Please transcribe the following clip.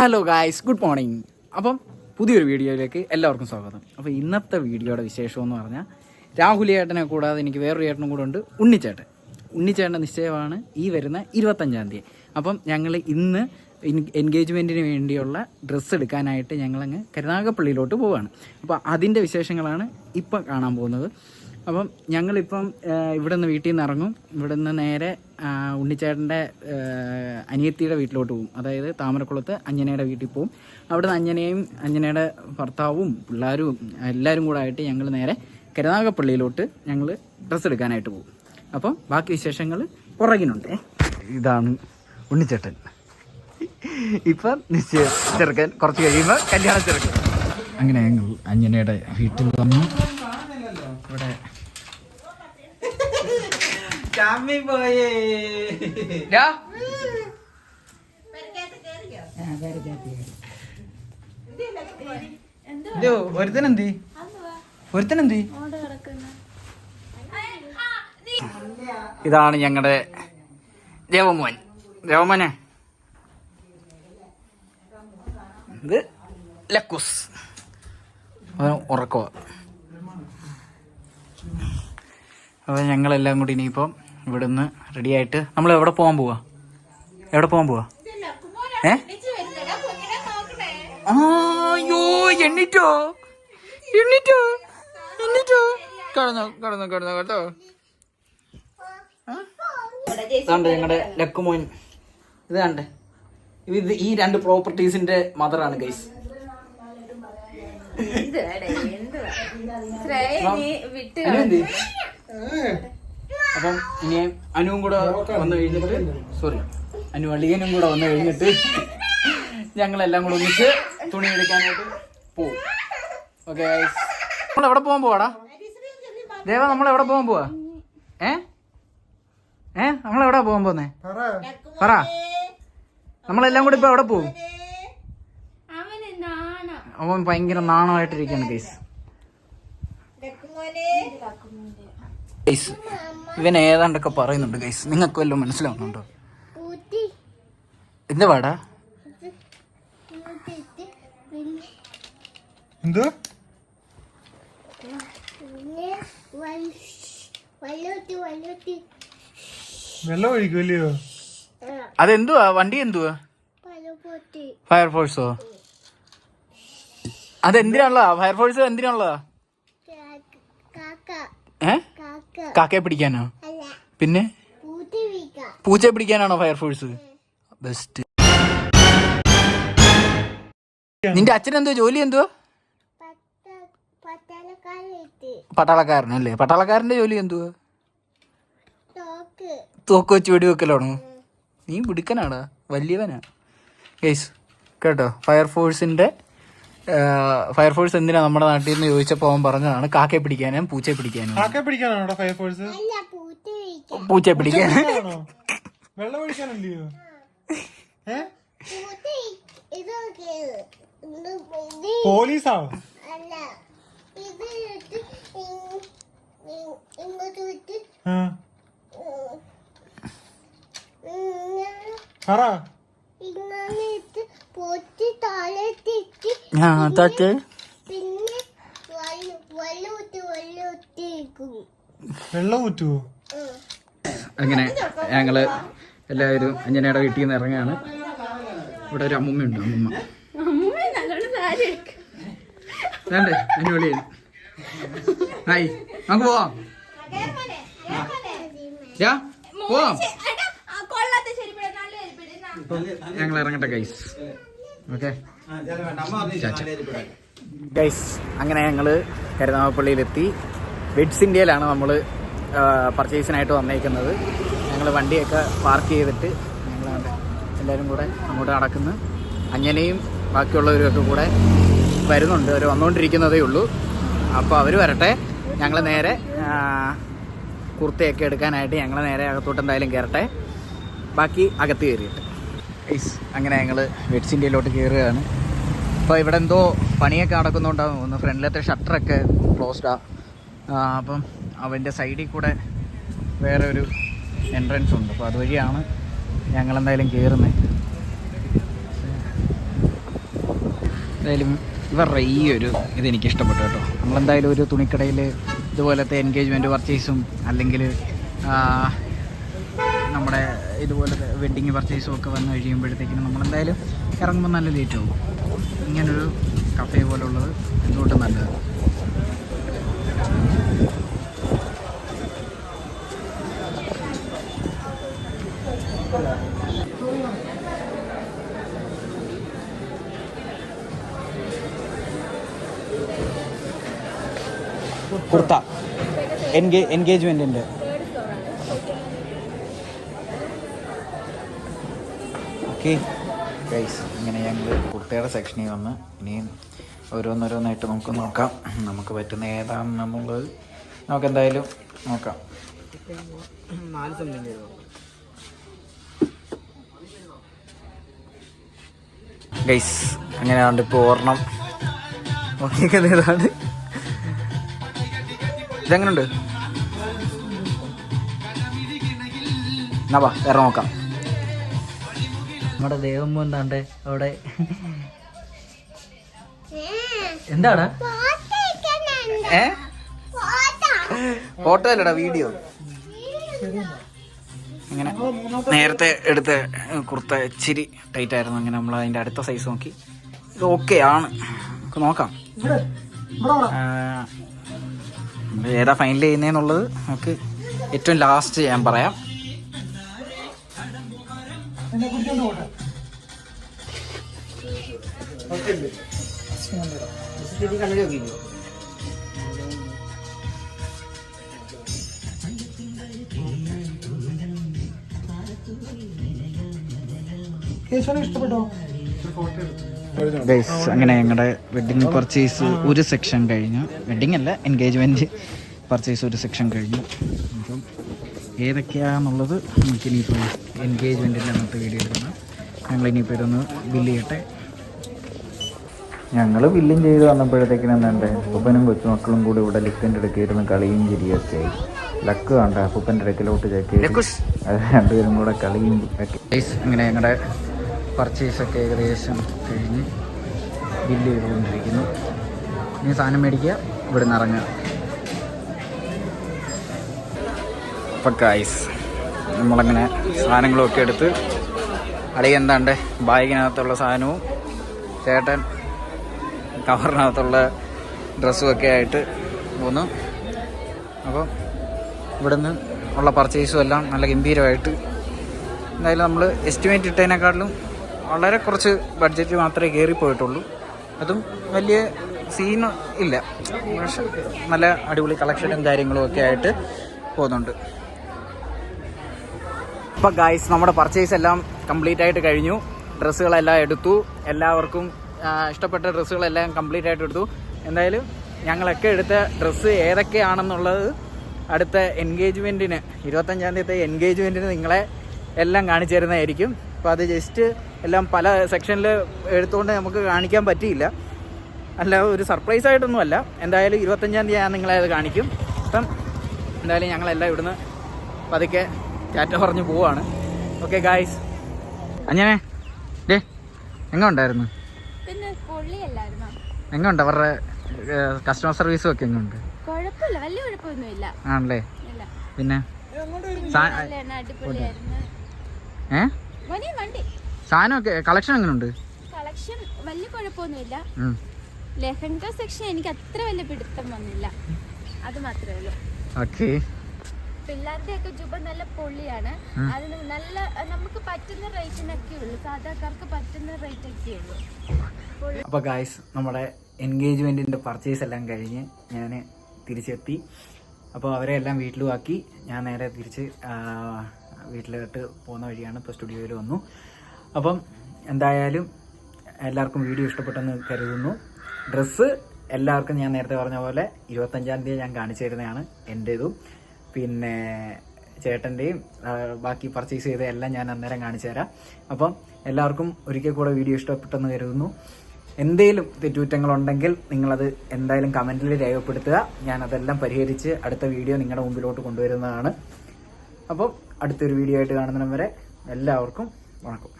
Hello guys good morning അപ്പം പുതിയൊരു വീഡിയോയിലേക്ക് എല്ലാവർക്കും സ്വാഗതം. അപ്പോൾ ഇന്നത്തെ വീഡിയോയുടെ വിശേഷം എന്ന് പറഞ്ഞാൽ രാഹുൽ ചേട്ടനെ കൂടാതെ എനിക്ക് വേറൊരു ചേട്ടനും കൂടെ ഉണ്ട് ഉണ്ണിച്ചേട്ടൻ. ഉണ്ണിച്ചേട്ടന്റെ നിശ്ചയമാണ് ഈ വരുന്ന ഇരുപത്തഞ്ചാം തീയതി. അപ്പം ഞങ്ങൾ ഇന്ന് എൻഗേജ്മെന്റിന് വേണ്ടിയുള്ള ഡ്രസ്സ് എടുക്കാനായിട്ട് ഞങ്ങളങ്ങ് കരുനാഗപ്പള്ളിയിലോട്ട് പോവുകയാണ് അപ്പോൾ അതിന്റെ വിശേഷങ്ങളാണ് ഇപ്പം കാണാൻ പോകുന്നത്. അപ്പം ഞങ്ങളിപ്പം ഇവിടെ നിന്ന് വീട്ടിൽ നിന്ന് ഇറങ്ങും. ഇവിടെ നിന്ന് നേരെ ഉണ്ണിച്ചേട്ടന്റെ അനിയത്തിയുടെ വീട്ടിലോട്ട് പോകും അതായത് താമരക്കുളത്ത് അഞ്ജനയുടെ വീട്ടിൽ പോകും അവിടെ നിന്ന് അഞ്ജനയും അഞ്ജനയുടെ ഭർത്താവും പിള്ളേരും എല്ലാവരും കൂടെ ആയിട്ട് ഞങ്ങൾ നേരെ കരുനാഗപ്പള്ളിയിലോട്ട് ഞങ്ങൾ ഡ്രസ്സ് എടുക്കാനായിട്ട് പോകും അപ്പം ബാക്കി വിശേഷങ്ങൾ പുറകിനുണ്ട്. ഇതാണ് ഉണ്ണിച്ചേട്ടൻ. ഇപ്പം നിശ്ചയ ചെറുക്കൻ കുറച്ച് കഴിയുമ്പോൾ കല്യാണം ചെറുക്കൻ. അങ്ങനെ ഞങ്ങൾ അഞ്ജനയുടെ വീട്ടിൽ വന്നു. ഇവിടെ ചാമ്മി പോയേ. ഒരുത്തനെന്തി? ഒരുത്തനെന്തി? ഇതാണ് ഞങ്ങളുടെ ദേവമോൻ ദേവമോനെ ഇത് ലക്കുസ്. അവൻ അപ്പൊ അപ്പോൾ ഞങ്ങളെല്ലാം കൂടി ഇനിയിപ്പം ഇവിടുന്ന് റെഡിയായിട്ട് നമ്മൾ എവിടെ പോകാൻ പോവാ? എവിടെ പോകാൻ പോവാ? ഏ? അയ്യോ എണ്ണിറ്റോ എണ്ണിറ്റോ എണ്ണിറ്റോ കടന്നോ കടന്നോ കടന്നോ കേട്ടോ ഇതാണ്ട് ഞങ്ങളുടെ ലക്കുമോൻ. ഇത് കണ്ടേ. ഇത് ഈ രണ്ട് പ്രോപ്പർട്ടീസിന്റെ മദറാണ് ഗൈസ് വിട്ട് ഇനി അനുവും കൂടെ വന്നു കഴിഞ്ഞിട്ട് സോറി അനു അളിയനും കൂടെ വന്നു കഴിഞ്ഞിട്ട് ഞങ്ങളെല്ലാം കൂടെ ഒന്നിച്ച് തുണി എടുക്കാനായിട്ട് പോവും. ഓക്കെ നമ്മൾ എവിടെ പോകാൻ പോവാടാ? ദേവ നമ്മൾ എവിടെ പോകാൻ പോവാ? ഏ? ഏ? നമ്മൾ എവിടെ പോകാൻ പോന്നേ? പറ. നമ്മളെല്ലാം കൂടി ഇപ്പൊ എവിടെ പോവും? അവൻ ഭയങ്കര നാണമായിട്ടിരിക്കുകയാണ് ഗൈസ് ഗൈസ് ഇവൻ ഏതാണ്ടൊക്കെ പറയുന്നുണ്ട് ഗൈസ് നിങ്ങൾക്ക് വല്ലതും മനസ്സിലാവുന്നുണ്ടോ? എന്ത് പാടാ എന്തോ? വെള്ളം ഒഴിക്കുമല്ലയോ അതെന്തുവാ? വണ്ടി എന്തുവാ? ഫയർഫോഴ്സോ അതെന്തിനാണല്ലോ ഫയർഫോഴ്സ് എന്തിനാണല്ലോ കാക്കയെ പിടിക്കാനോ? പിന്നെ? പൂച്ച പൂച്ചയെ പിടിക്കാനാണോ ഫയർഫോഴ്സ് ബെസ്റ്റ് നിന്റെ അച്ഛൻ എന്തോ ജോലി എന്തോ പട്ടാളക്കാരെത്തി പട്ടാളക്കാരനല്ലേ പട്ടാളക്കാരന്റെ ജോലി എന്തുവാ? തോക്ക്. തോക്ക് വെച്ച് വെടിവെക്കലാണോ? നീ പിടിക്കനാടാ വലിയവനാ. ഗൈസ് കേട്ടോ? ഫയർഫോഴ്സിന്റെ ഫയർഫോഴ്സ് എന്തിനാ നമ്മുടെ നാട്ടിൽ നിന്ന് ചോദിച്ചപ്പോൾ അവൻ പറഞ്ഞതാണ് കാക്കയെ പിടിക്കാനും പൂച്ചയെ പിടിക്കാനും. കാക്ക പിടിക്കാനാണോ ഫയർഫോഴ്സ്? പൂച്ചയെ പിടിക്കാൻ. വെള്ളം ഒഴിക്കാനല്ലയോ? ഇങ്ങോട്ട് വിട്ട്. ആ. ഉം, ഇങ്ങനെ പറ. ഇങ്ങനെ ആ വെള്ളം ഊറ്റുവോ അങ്ങനെ ഞങ്ങൾ എല്ലാവരും അഞ്ജനയുടെ വീട്ടിൽ നിന്ന് ഇറങ്ങാണ്. ഇവിടെ ഒരു അമ്മുമ്മയുണ്ട് അമ്മുമ്മ. വേണ്ടേ? അടിപൊളി ഹായ്. നമുക്ക് പോവാം. പോവാം. ഞങ്ങൾ ഇറങ്ങട്ടെ ഗൈസ് ഓക്കെ. ഗൈസ് അങ്ങനെ ഞങ്ങൾ കരുനാഗപ്പള്ളിയിലെത്തി. വെഡ്സ് ഇന്ത്യയിലാണ് നമ്മൾ പർച്ചേസിനായിട്ട് വന്നേക്കുന്നത്. ഞങ്ങൾ വണ്ടിയൊക്കെ പാർക്ക് ചെയ്തിട്ട് ഞങ്ങൾ എല്ലാവരും കൂടെ അങ്ങോട്ട് നടക്കുന്നു. അങ്ങനെയും ബാക്കിയുള്ളവരൊക്കെ കൂടെ വരുന്നുണ്ട്. അവർ വന്നുകൊണ്ടിരിക്കുന്നതേ ഉള്ളൂ. അപ്പോൾ അവർ വരട്ടെ. ഞങ്ങൾ നേരെ കുർത്തയൊക്കെ എടുക്കാനായിട്ട് ഞങ്ങൾ നേരെ അകത്തോട്ട് എന്തായാലും കയറട്ടെ ബാക്കി അകത്ത് കയറിയിട്ട് ഗൈസ് അങ്ങനെ ഞങ്ങൾ വെഡ്സ് ഇന്ത്യയിലോട്ട് കയറുകയാണ് അപ്പോൾ ഇവിടെ എന്തോ പണിയൊക്കെ നടക്കുന്നുണ്ടാവും. ഒന്ന് ഫ്രണ്ടിലത്തെ ഷട്ടറൊക്കെ ക്ലോസ്ഡാണ് അപ്പം അവന്റെ സൈഡിൽ കൂടെ വേറെ ഒരു എൻട്രൻസ് ഉണ്ട്. അപ്പോൾ അതുവഴിയാണ് ഞങ്ങളെന്തായാലും കയറുന്നത് എന്തായാലും ഇവരുടെ ഈ ഒരു ഇതെനിക്ക് ഇഷ്ടപ്പെട്ടു കേട്ടോ. നമ്മളെന്തായാലും ഒരു തുണിക്കടയിൽ ഇതുപോലത്തെ എൻഗേജ്മെന്റ് പർച്ചേസും അല്ലെങ്കിൽ നമ്മുടെ ഇതുപോലത്തെ വെഡ്ഡിങ് പർച്ചേസും ഒക്കെ വന്നു കഴിയുമ്പോഴത്തേക്കിനും നമ്മളെന്തായാലും ഇറങ്ങുമ്പോൾ നല്ല ലേറ്റ് ആവും. ഇങ്ങനൊരു കഫേ പോലുള്ളത് എന്തുകൊണ്ടും നല്ലത് കുർത്ത. എൻഗേ എൻഗേജ്മെന്റിന്റെ ഓക്കെ. ഗൈസ് ഇങ്ങനെ ഞങ്ങൾ കുർത്തയുടെ സെക്ഷനിൽ വന്ന് ഇനിയും ഓരോന്നോരോന്നായിട്ട് നമുക്ക് നോക്കാം. നമുക്ക് പറ്റുന്ന ഏതാണെന്നുള്ളത് നമുക്ക് എന്തായാലും നോക്കാം. ഗൈസ് അങ്ങനെയാണ്ട് ഇപ്പോൾ ഓർണം നോക്കിയൊക്കെ ഏതാണ് ഇതെങ്ങനെയുണ്ട് എന്നാ വാ വേറെ നോക്കാം. നമ്മുടെ ദേവമ്മ എന്താണ്ട് അവിടെ? എന്താടാ? ഏ? ഫോട്ടോ അല്ലടാ വീഡിയോ. അങ്ങനെ നേരത്തെ എടുത്ത കുർത്ത ഇച്ചിരി ടൈറ്റ് ആയിരുന്നു. അങ്ങനെ നമ്മൾ അതിന്റെ അടുത്ത സൈസ് നോക്കി. ഇത് ഓക്കെ ആണ്. നമുക്ക് നോക്കാം. ഏതാ ഫൈനൽ ചെയ്യുന്നതെന്നുള്ളത് നമുക്ക് ഏറ്റവും ലാസ്റ്റ് ഞാൻ പറയാം. കേശവന് ഇഷ്ടപ്പെട്ടോ? ഗൈസ് അങ്ങനെ ഞങ്ങളുടെ വെഡിങ് പർച്ചേസ് ഒരു സെക്ഷൻ കഴിഞ്ഞു. വെഡിങ് അല്ല എൻഗേജ്മെന്റ് പർച്ചേസ് ഒരു സെക്ഷൻ കഴിഞ്ഞു. അപ്പം ഏതൊക്കെയാണെന്നുള്ളത് നമുക്ക് ഇനിയിപ്പോൾ എൻഗേജ്മെന്റിന്റെ അന്നത്തെ വീഡിയോ എടുക്കണം ഞങ്ങൾ ഇനിയിപ്പോൾ ഇതൊന്ന് ബില്ല് ചെയ്യട്ടെ. ഞങ്ങൾ ബില്ലും ചെയ്ത് വന്നപ്പോഴത്തേക്കിനും എന്താണ്ട് അപ്പനും കൊച്ചുമക്കളും കൂടി ഇവിടെ ലിഫ്റ്റിന്റെ ഇടയ്ക്കിരുന്ന് കളിയും ചിരിയൊക്കെ ആയി. ലക്ക് കണ്ട അപ്പൂപ്പന്റെ ഇടയ്ക്കിലോട്ട് ചേക്കി. രണ്ടുപേരും കൂടെ കളിയും ഒക്കെ അങ്ങനെ ഞങ്ങളുടെ പർച്ചേസൊക്കെ ഏകദേശം കഴിഞ്ഞ് ബില്ല് ചെയ്തുകൊണ്ടിരിക്കുന്നു. ഇനി സാധനം മേടിക്കുക. ഇവിടെ നിന്ന് ഇറങ്ങുക. അപ്പം ഗൈസ് നമ്മളങ്ങനെ സാധനങ്ങളൊക്കെ എടുത്ത് അടിയ എന്താണ്ട് ബാഗിനകത്തുള്ള സാധനവും ചേട്ടൻ കവറിനകത്തുള്ള ഡ്രസ്സും ഒക്കെ ആയിട്ട് പോന്നു. അപ്പം ഇവിടുന്ന് ഉള്ള പർച്ചേസും എല്ലാം നല്ല ഗംഭീരമായിട്ട് എന്തായാലും നമ്മൾ എസ്റ്റിമേറ്റ് ഇട്ടതിനെക്കാട്ടിലും വളരെ കുറച്ച് ബഡ്ജറ്റ് മാത്രമേ കയറിപ്പോയിട്ടുള്ളൂ അതും വലിയ സീൻ ഇല്ല. നല്ല അടിപൊളി കളക്ഷനും കാര്യങ്ങളും ഒക്കെ ആയിട്ട് പോകുന്നുണ്ട്. അപ്പോൾ ഗായ്സ് നമ്മുടെ പർച്ചേസ് എല്ലാം കംപ്ലീറ്റ് ആയിട്ട് കഴിഞ്ഞു. ഡ്രസ്സുകളെല്ലാം എടുത്തു. എല്ലാവർക്കും ഇഷ്ടപ്പെട്ട ഡ്രസ്സുകളെല്ലാം കംപ്ലീറ്റ് ആയിട്ട് എടുത്തു. എന്തായാലും ഞങ്ങളൊക്കെ എടുത്ത ഡ്രസ്സ് ഏതൊക്കെയാണെന്നുള്ളത് അടുത്ത എൻഗേജ്മെന്റിന് ഇരുപത്തഞ്ചാം തീയതി എൻഗേജ്മെന്റിന് നിങ്ങളെ എല്ലാം കാണിച്ചു തരുന്നതായിരിക്കും അപ്പോൾ അത് ജസ്റ്റ് എല്ലാം പല സെക്ഷനിൽ എടുത്തുകൊണ്ട് നമുക്ക് കാണിക്കാൻ പറ്റിയില്ല. അല്ല ഒരു സർപ്രൈസ് ആയിട്ടൊന്നും അല്ല എന്തായാലും ഇരുപത്തഞ്ചാം തീയതി ഞാൻ നിങ്ങളെ അത് കാണിക്കും. അപ്പം എന്തായാലും ഞങ്ങളെല്ലാം ഇവിടുന്ന് പതുക്കെ ടാറ്റ പറഞ്ഞു പോവാണ്. ഓക്കെ ഗായ്സ് അങ്ങനെ ഡേ പിന്നെ പൊള്ളിയല്ലായിരുന്നോ എങ്ങുണ്ട്? അവരുടെ കസ്റ്റമർ സർവീസും ഒക്കെ എങ്ങുണ്ട്? ആണല്ലേ? പിന്നെ? സാ- നല്ലതാണ് അടിപൊളിയായിരുന്നു. ഏ? വലിയ വണ്ടി. സാധനമൊക്കെ കളക്ഷൻ എങ്ങനെയുണ്ട് കളക്ഷൻ വലിയ കുഴപ്പമൊന്നുമില്ല. ലെഹങ്ക സെക്ഷൻ എനിക്ക് അത്ര വലിയ പിടുത്തം വന്നില്ല. അത് മാത്രമേ ഉള്ളൂ. ഓക്കെ പിള്ളേരുടെ ഒക്കെ ജുബ നല്ല പൊള്ളിയാണ്. അതിന് നല്ല നമുക്ക് പറ്റുന്ന റേറ്റിനൊക്കെ ഉള്ളൂ. സാധാക്കാർക്ക് പറ്റുന്ന റേറ്റ് ഒക്കെ ഉള്ളൂ അപ്പൊ അപ്പോൾ ഗായ്സ് നമ്മുടെ എൻഗേജ്മെന്റിന്റെ പർച്ചേസ് എല്ലാം കഴിഞ്ഞ് ഞാൻ തിരിച്ചെത്തി. അപ്പോൾ അവരെ എല്ലാം വീട്ടിലും ആക്കി ഞാൻ നേരെ തിരിച്ച് വീട്ടിലോട്ട് പോകുന്ന വഴിയാണ് ഇപ്പോൾ സ്റ്റുഡിയോയിൽ വന്നു. അപ്പം എന്തായാലും എല്ലാവർക്കും വീഡിയോ ഇഷ്ടപ്പെട്ടെന്ന് കരുതുന്നു. ഡ്രസ്സ് എല്ലാവർക്കും ഞാൻ നേരത്തെ പറഞ്ഞ പോലെ ഇരുപത്തഞ്ചാം തീയതി ഞാൻ കാണിച്ചു തരുന്നതാണ് എന്റേതും പിന്നെ ചേട്ടന്റെയും ബാക്കി പർച്ചേസ് ചെയ്ത എല്ലാം ഞാൻ അന്നേരം കാണിച്ചു തരാം അപ്പം എല്ലാവർക്കും ഒരിക്കൽ കൂടെ വീഡിയോ ഇഷ്ടപ്പെട്ടെന്ന് കരുതുന്നു. എന്തെങ്കിലും തെറ്റുകുറ്റങ്ങളുണ്ടെങ്കിൽ നിങ്ങളത് എന്തായാലും കമന്റിൽ രേഖപ്പെടുത്തുക. ഞാൻ അതെല്ലാം പരിഹരിച്ച് അടുത്ത വീഡിയോ നിങ്ങളുടെ മുമ്പിലോട്ട് കൊണ്ടുവരുന്നതാണ്. അപ്പം അടുത്തൊരു വീഡിയോ ആയിട്ട് കാണുന്നതിനും വരെ എല്ലാവർക്കും വണക്കം.